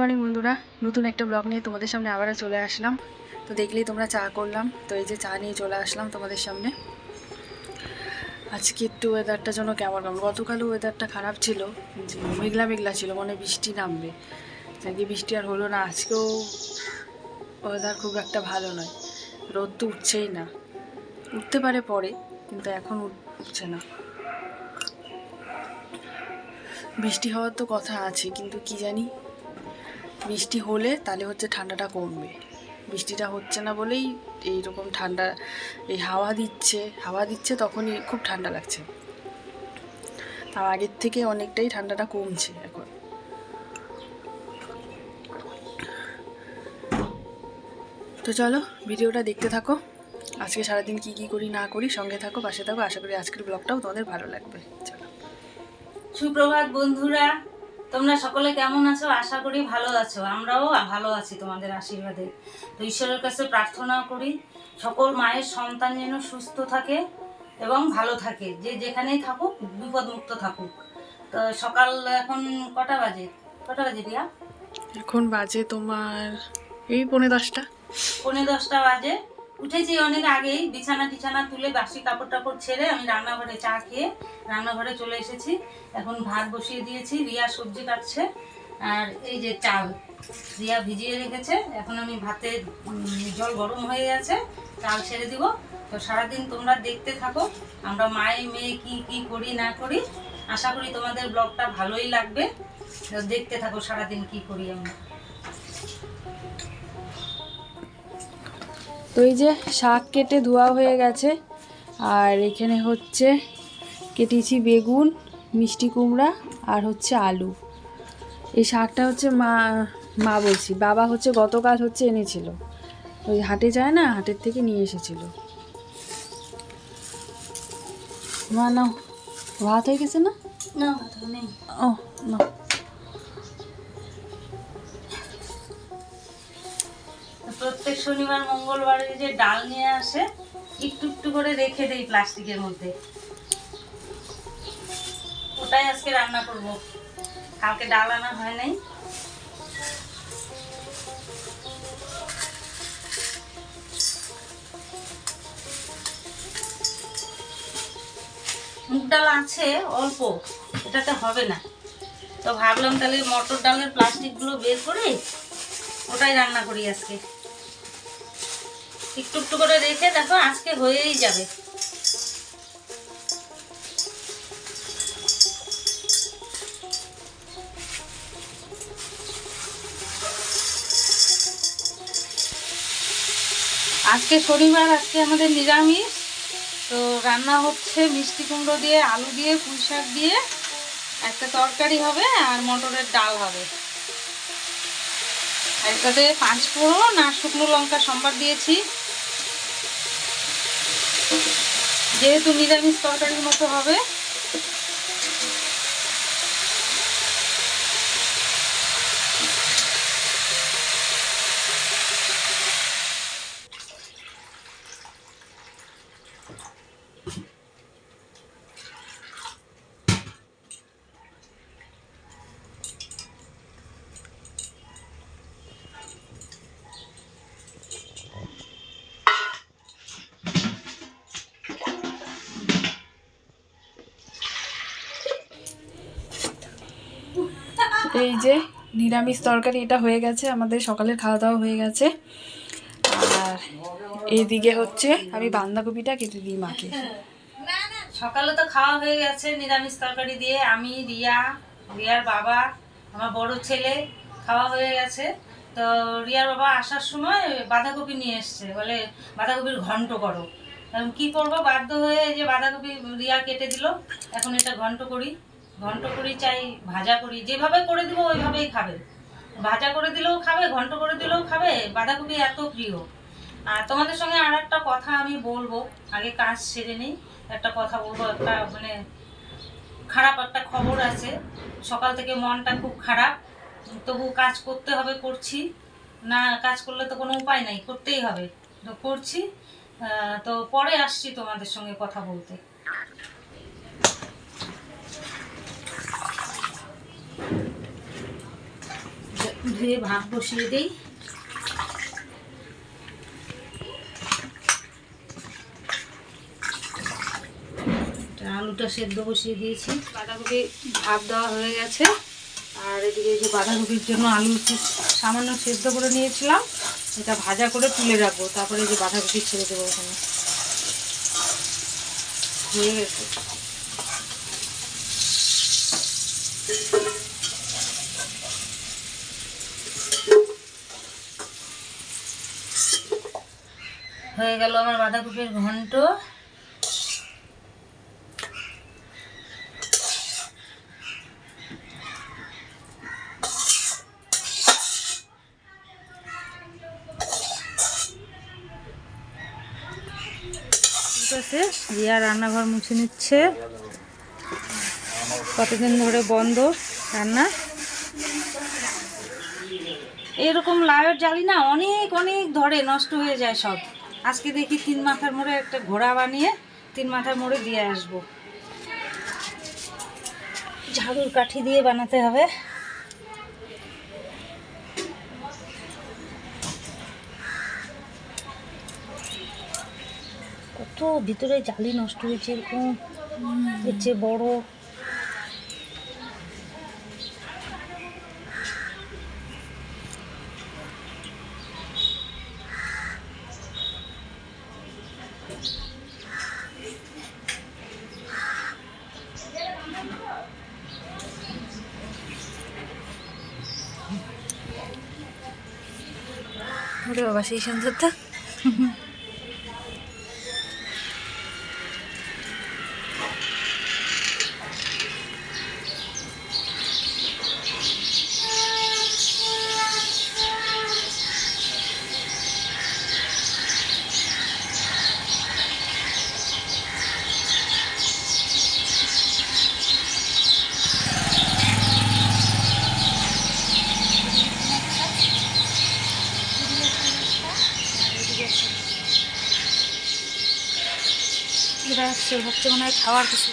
Morning বন্ধুরা। নতুন একটা ব্লগ নিয়ে তোমাদের সামনে আবারও চলে আসলাম। তো দেখলেই তোমরা চা করলাম। তো এই যে চা নিয়ে চলে আসলাম তোমাদের সামনে। আজকে একটু ওয়েদারটা যেন কেমন কেমন গতকালও ওয়েদারটা খারাপ ছিল। যে মেঘলা মেঘলা ছিল, মনে বৃষ্টি নামবে। আজকে বৃষ্টি আর হলো না, আজকেও ওয়েদার খুব একটা ভালো নয়। রোদ তো উঠছেই না। উঠতে পারে পরে, কিন্তু এখন উঠ- উঠছে না। বৃষ্টি হওয়ার তো কথা আছে, কিন্তু কি জানি? বৃষ্টি হলে তাহলে হচ্ছে ঠান্ডাটা কমবে। বৃষ্টিটা হচ্ছে না বলেই এইরকম ঠান্ডা, এই হাওয়া দিচ্ছে হাওয়া দিচ্ছে তখনই খুব ঠান্ডা লাগছে। তার আগের থেকে অনেকটাই ঠান্ডাটা কমছে এখন। তো চলো ভিডিওটা দেখতে থাকো। আজকে সারাদিন কি কি করি না করি সঙ্গে থাকো, পাশে থাকো। আশা করি আজকের ব্লগটাও তোমাদের ভালো লাগবে। চলো। সুপ্রভাত বন্ধুরা। তোমরা সকলে কেমন আছো? আশা করি ভালো আছো। আমরাও ভালো আছি তোমাদের আশীর্বাদে। তো ঈশ্বরের কাছে প্রার্থনা করি সকল মায়ের সন্তান যেন সুস্থ থাকে এবং ভালো থাকে। যে যেখানেই থাকুক বিপদমুক্ত থাকুক। তো সকাল এখন কটা বাজে? কটা বাজে রিয়া এখন বাজে তোমার এই পৌনে দশটা। পৌনে দশটা বাজে। উঠেছি অনেক আগেই, বিছানা টিছানা তুলে বাসি কাপড় টাপড় ছেড়ে আমি রান্নাঘরে চা খেয়ে রান্নাঘরে চলে এসেছি। এখন ভাত বসিয়ে দিয়েছি, রিয়া সবজি কাটছে, আর এই যে চাল। রিয়া ভিজিয়ে রেখেছে, এখন আমি ভাতে জল গরম হয়ে গেছে, চাল ছেড়ে দিব। তো সারাদিন তোমরা দেখতে থাকো, আমরা মায়ে মেয়ে কি কি করি, না করি, আশা করি তোমাদের ব্লগটা ভালোই লাগবে। দেখতে থাকো সারাদিন কি করি আমরা। তো এই যে শাক কেটে ধোয়া হয়ে গেছে। আর এখানে হচ্ছে কেটেছি বেগুন মিষ্টি কুমড়া আর হচ্ছে আলু। এই শাকটা হচ্ছে মা মা বলছি বাবা হচ্ছে গতকাল হচ্ছে এনেছিল। ওই হাটে যায় না হাটের থেকে নিয়ে এসেছিল। মা নাও ভাত হয়ে গেছে না? না নেই ও না প্রত্যেক শনিবার, মঙ্গলবারে যে ডাল নিয়ে আসে, একটু একটু করে রেখে দেই প্লাস্টিকের মধ্যে। ওটাই আজকে রান্না করব। কালকে ডাল আনা হয় নাই। মুগ ডাল আছে, অল্প, এটাতে হবে না। তো ভাবলাম তাহলে মটর ডালের প্লাস্টিকগুলো বের করে ওটাই রান্না করি আজকে। একটু একটু করে রেখে দেখো আজকে হয়েই যাবে। আজকে শনিবার, আজকে আমাদের নিরামিষ। তো রান্না হচ্ছে মিষ্টি কুমড়ো দিয়ে, আলু দিয়ে, পুঁই শাক দিয়ে। একটা তরকারি হবে আর মটরের ডাল হবে। এটাতে পাঁচ ফোড়ন আর শুকনো লঙ্কা সম্বার দিয়েছি। যেহেতু নিরামিষ তরকারির মতো হবে এই যে নিরামিষ তরকারি এটা হয়ে গেছে, আমাদের সকালের খাওয়া দাওয়া হয়ে গেছে। আর এইদিকে হচ্ছে আমি বাঁধাকপিটা কেটে দিই মাকে। সকালে তো খাওয়া হয়ে গেছে নিরামিষ তরকারি দিয়ে। আমি, রিয়া, রিয়ার বাবা, আমার বড় ছেলে, খাওয়া হয়ে গেছে। তো রিয়ার বাবা আসার সময় বাঁধাকপি নিয়ে এসছে, বলে বাঁধাকপির ঘন্ট করো। কি করব? বাধ্য হয়ে যে বাঁধাকপি রিয়া কেটে দিল, এখন এটা ঘন্ট করি। ঘন্ট করি চাই, ভাজা করি, যেভাবে করে দিব ওইভাবেই খাবে। ভাজা করে দিলেও খাবে, ঘন্ট করে দিলেও খাবে, বাঁধাকপি এত প্রিয়। আর তোমাদের সঙ্গে আর একটা কথা আমি বলব, আগে কাজ সেরে নিই, একটা কথা বলব, একটা মানে খারাপ একটা খবর আছে। সকাল থেকে মনটা খুব খারাপ, তবু কাজ করতে হবে, করছি। না, কাজ করলে তো কোনো উপায় নাই, করতেই হবে। তো করছি তো পরে আসছি তোমাদের সঙ্গে কথা বলতে। ধুয়ে ভাত বসিয়ে দিই। আলুটা সেদ্ধ বসিয়ে দিয়েছি। বাঁধাকপি ভাত দেওয়া হয়ে গেছে। আর এদিকে যে বাঁধাকপির জন্য আলু সামান্য সেদ্ধ করে নিয়েছিলাম, এটা ভাজা করে তুলে রাখব। তারপরে যে বাঁধাকপি ছেড়ে দেবো ওখানে। হয়ে গেছে। হয়ে গেল আমার বাঁধাকপির ঘন্ট। রান্নাঘর মুছে নিচ্ছে। কতদিন ধরে বন্ধ রান্না? এরকম লাইট জ্বালি না, অনেক অনেক ধরে নষ্ট হয়ে যায় সব। আজকে দেখি তিন মাথার মোড়ে একটা ঘোড়া বানিয়ে তিন মাথার মোড়ে দিয়ে আসব। ঝাড়ুর কাঠি দিয়ে বানাতে হবে। কত ভিতরে জালি নষ্ট হয়েছে এরকম। এর চেয়ে বড়। ওরে বাবা মনে হয় খাওয়ার কিছু।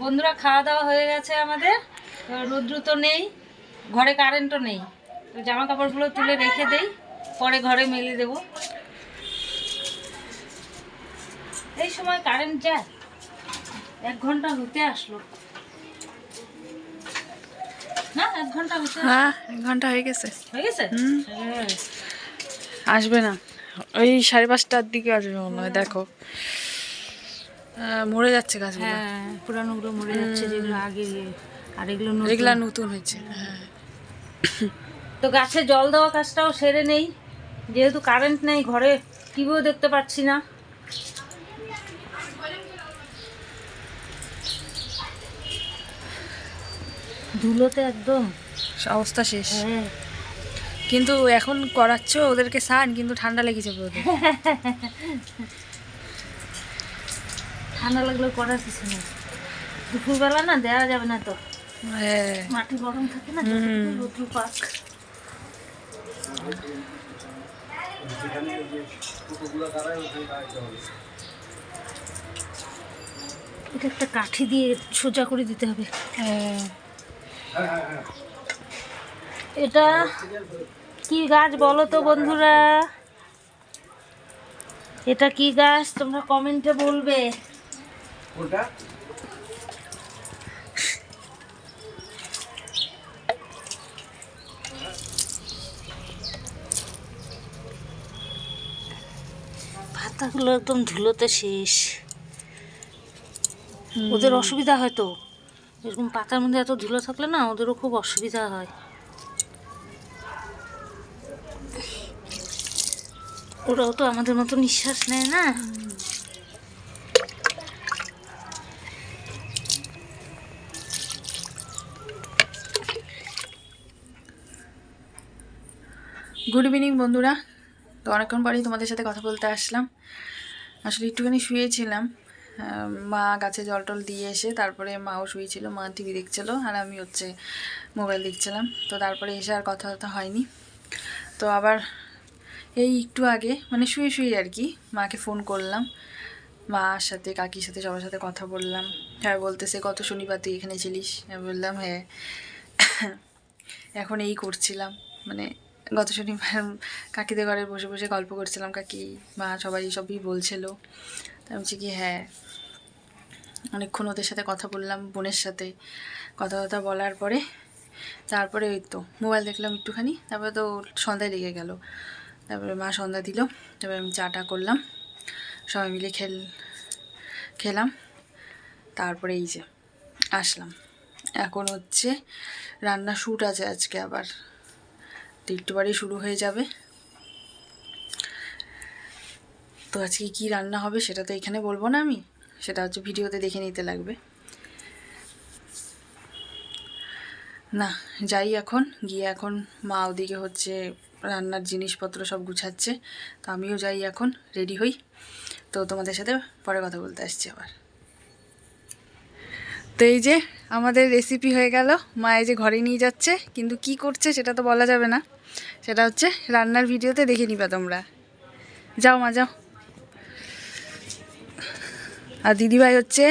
বন্ধুরা, খাওয়া দাওয়া হয়ে গেছে আমাদের। রুদ্র তো নেই, ঘরে কারেন্টও নেই। তো জামা কাপড়গুলো তুলে রেখে দেই, পরে ঘরে মেলে দেব। এই সময় কারেন্ট যায়। এক ঘণ্টা হতে আসলো। না এক ঘণ্টা হতে হ্যাঁ এক ঘণ্টা হয়ে গেছে। হয়ে গেছে? হ্যাঁ। আসবে না। ওই সাড়ে পাঁচটার দিকে আসবে মনে হয় দেখো। আহ, মরে যাচ্ছে গাছগুলো। হ্যাঁ পুরানোগুলো মরে যাচ্ছে যেগুলো আগে আর এগুলো নতুন। এগুলা নতুন হয়েছে হ্যাঁ। তো গাছে জল দেওয়া কাজটাও সেরে নেই। যেহেতু কারেন্ট নেই ঘরে টিভিও দেখতে পাচ্ছি না। ধুলোতে একদম। অবস্থা শেষ। হ্যাঁ। কিন্তু এখন করাচ্ছ ওদেরকে সান কিন্তু ঠান্ডা লেগেছে ওদের ঠান্ডা লাগলেও করার কিছু নেই। দুপুরবেলা না দেওয়া যাবে না তো। হ্যাঁ। মাটি গরম থাকে না। রোদ্রু পাক। এটা একটা কাঠি দিয়ে সোজা করে দিতে হবে। হ্যাঁ। এটা কি গাছ বলো তো বন্ধুরা? এটা কি গাছ? তোমরা কমেন্টে বলবে। পাতাগুলো একদম ধুলোতে শেষ। ওদের অসুবিধা হয় তো? এরকম পাতার মধ্যে এত ধুলো থাকলে না ওদেরও খুব অসুবিধা হয়। ওরাও তো আমাদের মতো নিঃশ্বাস নেয় না। গুড ইভিনিং বন্ধুরা। তো অনেকক্ষণ পরেই তোমাদের সাথে কথা বলতে আসলাম। আসলে একটুখানি শুয়েছিলাম। মা গাছে জল টল দিয়ে এসে তারপরে মাও শুয়েছিল, মা টিভি দেখছিল আর আমি হচ্ছে মোবাইল দেখছিলাম। তো তারপরে এসে আর কথা কথা হয়নি। তো আবার এই একটু আগে মানে শুয়ে শুয়ে আর কি মাকে ফোন করলাম। মার সাথে, কাকির সাথে, সবার সাথে কথা বললাম। হ্যাঁ বলতেছে, কত শনিবার তুই এখানে ছিলিস? আমি বললাম হ্যাঁ। এখন এই করছিলাম। মানে গত শনিবার কাকিদের ঘরে বসে বসে গল্প করছিলাম, কাকি, মা সবাই সবই বলছিল। তা আমি বলছি কি হ্যাঁ। অনেকক্ষণ ওদের সাথে কথা বললাম, বোনের সাথে কথা কথা বলার পরে। তারপরে ওই তো মোবাইল দেখলাম একটুখানি, তারপরে তো সন্ধ্যায় লেগে গেল। তারপরে মা সন্ধ্যা দিল, তারপরে আমি চাটা করলাম, সবাই মিলে খেল, খেলাম। তারপরে এই যে আসলাম। এখন হচ্ছে রান্না শ্যুট আছে আজকে আবার। একটু বারেই শুরু হয়ে যাবে। তো আজকে কি রান্না হবে সেটা তো এখানে বলব না আমি, সেটা হচ্ছে ভিডিওতে দেখে নিতে লাগবে। না, যাই এখন, গিয়ে এখন মা ওদিকে হচ্ছে রান্নার জিনিসপত্র সব গুছাচ্ছে, তো আমিও যাই এখন, রেডি হই। তো তোমাদের সাথে পরে কথা বলতে আসছি আবার। তো এই যে আমাদের রেসিপি হয়ে গেল, মা এই যে ঘরে নিয়ে যাচ্ছে, কিন্তু কি করছে সেটা তো বলা যাবে না। সেটা হচ্ছে রান্নার ভিডিওতে দেখে নিবা তোমরা। যাও মা, যাও। আর দিদিভাই হচ্ছে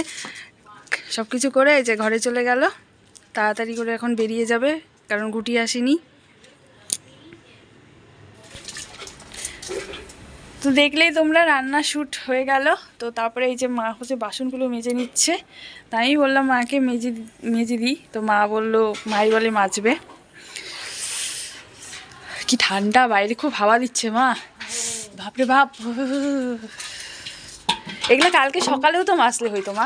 সব কিছু করে যে ঘরে চলে গেল। তাড়াতাড়ি করে এখন বেরিয়ে যাবে, কারণ গুটি আসেনি। তো দেখলেই তোমরা রান্না শ্যুট হয়ে গেল। তো তারপরে এই যে মা হচ্ছে বাসনগুলো মেজে নিচ্ছে। তাই বললাম, মাকে মেজে মেজে দিই। তো মা বলল মাই বলে মাজবে। কি ঠান্ডা, বাইরে খুব হাওয়া দিচ্ছে মা। বাপরে বাপ। এগুলো কালকে সকালেও তো মাসলে হইতো মা।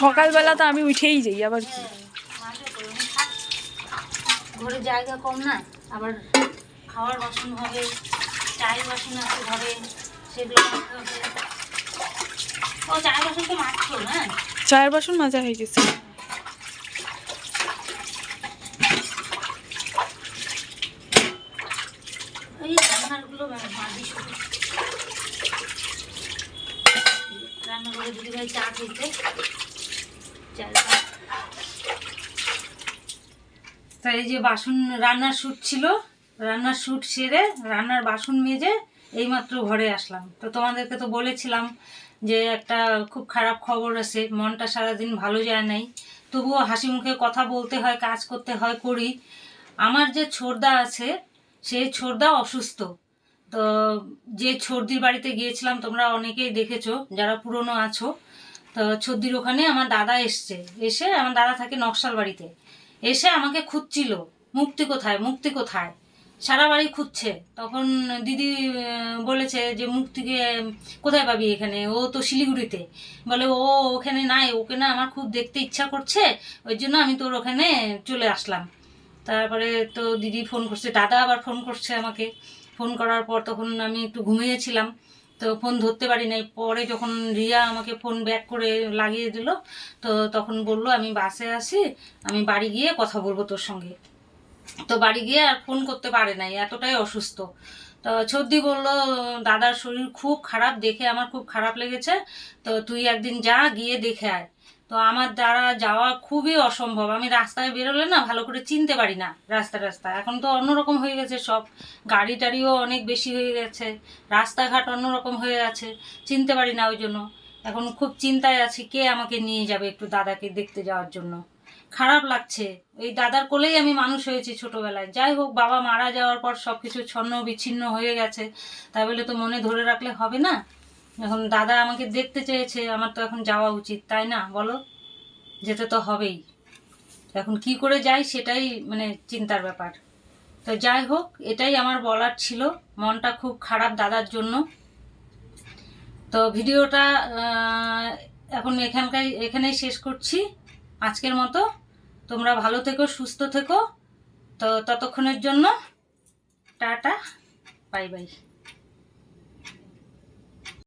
সকালবেলা তো আমি উঠেই যাই আবার কি। ঘরে জায়গা কম না আবার খাওয়ার বাসন হবে চায়ের বাসন আছে ঘরে সেগুলো ও চায়ের বাসন তো মাছছো চায়ের বাসন মাজা হয়ে গেছে। ওই রান্নারগুলো মা- মাঝি শুধু। দিদি ভাই চা খেতে। তা এই যে বাসন, রান্নার শ্যুট ছিল, রান্নার শ্যুট সেরে রান্নার বাসন মেজে এইমাত্র ঘরে আসলাম। তো তোমাদেরকে তো বলেছিলাম যে একটা খুব খারাপ খবর আছে, মনটা সারাদিন ভালো যায় নাই। তবুও হাসি মুখে কথা বলতে হয়, কাজ করতে হয়, করি। আমার যে ছোড়দা আছে সেই ছোড়দা অসুস্থ। তো যে ছর্দির বাড়িতে গিয়েছিলাম, তোমরা অনেকেই দেখেছ, যারা পুরনো আছো। তো ছর্দির ওখানে আমার দাদা এসছে। এসে আমার দাদা থাকে নকশাল বাড়িতে। এসে আমাকে খুঁজছিল, মুক্তি কোথায় মুক্তি কোথায়? সারা বাড়ি খুঁজছে। তখন দিদি বলেছে যে, মুক্তিকে কোথায় পাবি এখানে? ও তো শিলিগুড়িতে। বলে, ও ওখানে নাই, ওকে না আমার খুব দেখতে ইচ্ছা করছে, ওই জন্য আমি তোর ওখানে চলে আসলাম। তারপরে তো দিদি ফোন করছে, দাদা আবার ফোন করছে আমাকে। ফোন করার পর তখন আমি একটু ঘুমিয়েছিলাম। তো ফোন ধরতে পারি নাই পরে যখন রিয়া আমাকে ফোন ব্যাক করে লাগিয়ে দিল, তো তখন বলল, আমি বাসে আসি আমি বাড়ি গিয়ে কথা বলব তোর সঙ্গে। তো বাড়ি গিয়ে আর ফোন করতে পারে নাই, এতটাই অসুস্থ। তো ছর্দি বলল, দাদার শরীর খুব খারাপ, দেখে আমার খুব খারাপ লেগেছে। তো তুই একদিন যা, গিয়ে দেখে আয়। তো আমার দ্বারা যাওয়া খুবই অসম্ভব। আমি রাস্তায় বেরোলে না ভালো করে চিনতে পারি না রাস্তা রাস্তা। এখন তো অন্যরকম হয়ে গেছে সব। গাড়ি টাড়িও অনেক বেশি হয়ে গেছে। রাস্তাঘাট অন্যরকম হয়ে আছে। চিনতে পারি না ওই জন্য। এখন খুব চিন্তায় আছি কে আমাকে নিয়ে যাবে একটু দাদাকে দেখতে যাওয়ার জন্য। খারাপ লাগছে। এই দাদার কোলেই আমি মানুষ হয়েছি ছোটবেলায়। যাই হোক, বাবা মারা যাওয়ার পর সব কিছু ছন্ন বিচ্ছিন্ন হয়ে গেছে। তাই বলে তো মনে ধরে রাখলে হবে না? এখন দাদা আমাকে দেখতে চেয়েছে, আমার তো এখন যাওয়া উচিত, তাই না? বলো, যেতে তো হবেই। এখন কি করে যাই সেটাই মানে চিন্তার ব্যাপার। তো যাই হোক, এটাই আমার বলার ছিল। মনটা খুব খারাপ দাদার জন্য। তো ভিডিওটা এখন এখানকার, এখানেই শেষ করছি। আজকের মতো। তোমরা ভালো থেকো, সুস্থ থেকো। তো ততক্ষণের জন্য, টাটা, বাই বাই।